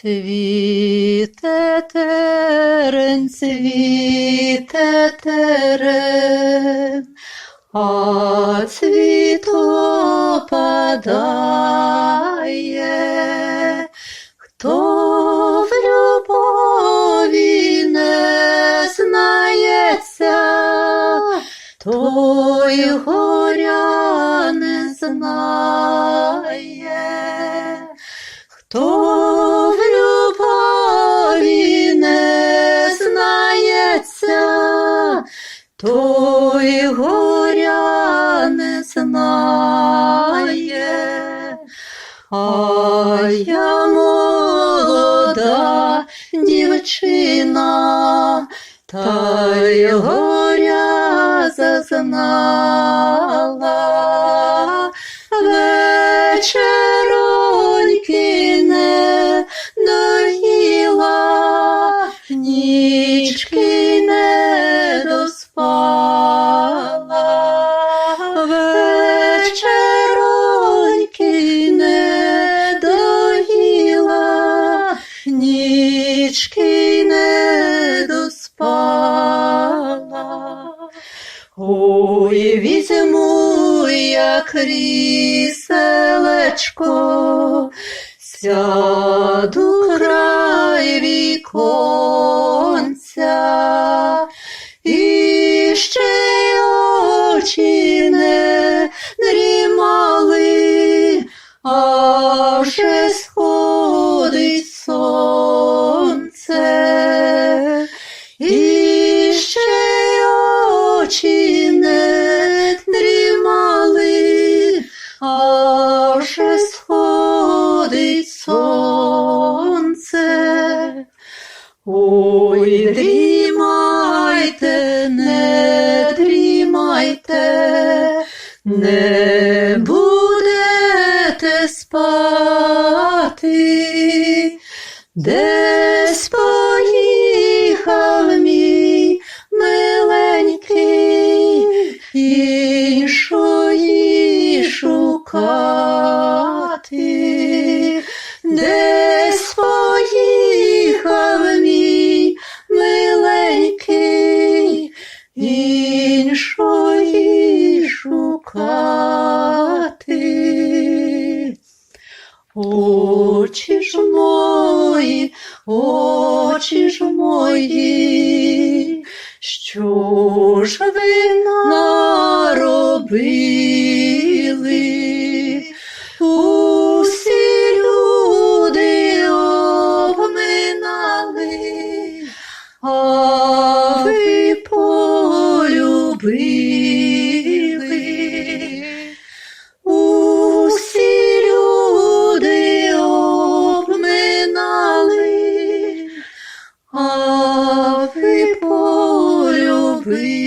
Цвіте терен, цвіте терен, а цвіт опадає. Той горя не знає. А я молода дівчина, та й горя зазнала. Вечероньки не доїла, нічки нічки не доспала. Ой, візьму я кріселечко, сяду край віконця, і ще очі не дрімали, а вже дрімали, а вже сходить сонце. Ой, дрімайте, не дрімайте, не будете спати, десь Очі ж мої, очі ж мої, що ж ви наробили? Усі люди обминали, а ви полюбили. please.